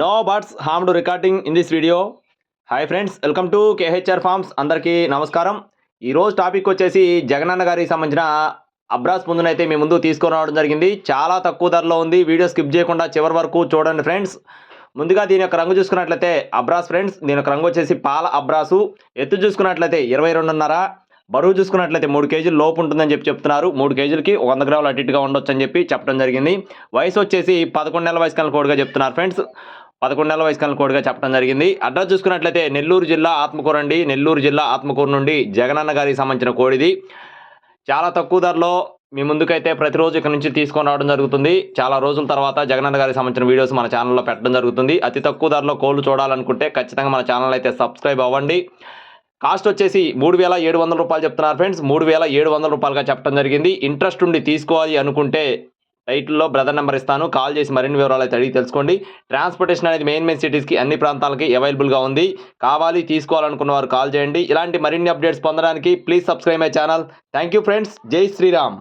No birds harmed recording in this video hi friends welcome to KHR farms అందరికీ నమస్కారం ఈరోజు topic వచ్చేసి జగనన్న గారికి సంబంధించిన అబ్రాస్ ముందునైతే మీ ముందు తీసుకొని రావడం జరిగింది. చాలా తక్కువ ధరలో ఉంది. వీడియో స్కిప్ చేయకుండా చివరి వరకు చూడండి ఫ్రెండ్స్ ముందుగా దీని యొక్క రంగు చూసుకున్నట్లయితే అబ్రాస్ ఫ్రెండ్స్ దీని యొక్క రంగు వచ్చేసి పాల అబ్రాసు. ఎత్తు చూసుకున్నట్లయితే ఇరవై రెండున్నర. బరువు చూసుకున్నట్లయితే మూడు కేజీలు లోపు ఉంటుందని చెప్పి చెప్తున్నారు. మూడు కేజీలకి వంద గ్రాములు అటు ఇటుగా ఉండొచ్చు అని చెప్పి చెప్పడం జరిగింది. వయసు వచ్చేసి పదకొండు నెలల వయసు కన్నా కోడిగా చెప్తున్నారు ఫ్రెండ్స్ పదకొండు నెలల వయసు కన్నా కోడిగా చెప్పడం జరిగింది. అడ్రస్ చూసుకున్నట్లయితే నెల్లూరు జిల్లా ఆత్మకూరు అండి. నెల్లూరు జిల్లా ఆత్మకూరు నుండి జగనన్న గారికి సంబంధించిన కోడిది. చాలా తక్కువ ధరలో మీ ముందుకైతే ప్రతిరోజు ఇక్కడ నుంచి తీసుకొని రావడం జరుగుతుంది. చాలా రోజుల తర్వాత జగనన్న గారికి సంబంధించిన వీడియోస్ మన ఛానల్లో పెట్టడం జరుగుతుంది. అతి తక్కువ ధరలో కోళ్ళు చూడాలనుకుంటే ఖచ్చితంగా మన ఛానల్ అయితే సబ్స్క్రైబ్ అవ్వండి. కాస్ట్ వచ్చేసి మూడు వేల ఏడు వందల రూపాయలు చెప్తున్నారు ఫ్రెండ్స్. మూడు వేల ఏడు వందల రూపాయలుగా చెప్పడం జరిగింది. ఇంట్రెస్ట్ ఉండి తీసుకోవాలి అనుకుంటే టైటిల్లో బ్రదర్ నెంబర్ ఇస్తాను. కాల్ చేసి మరిన్ని వివరాలు అయితే అడిగి తెలుసుకోండి. ట్రాన్స్పోర్టేషన్ అనేది మెయిన్ మెయిన్ సిటీస్కి అన్ని ప్రాంతాలకి అవైలబుల్గా ఉంది. కావాలి తీసుకోవాలనుకున్న వారు కాల్ చేయండి. ఇలాంటి మరిన్ని అప్డేట్స్ పొందడానికి please subscribe my channel. Thank you friends. జై శ్రీరామ్.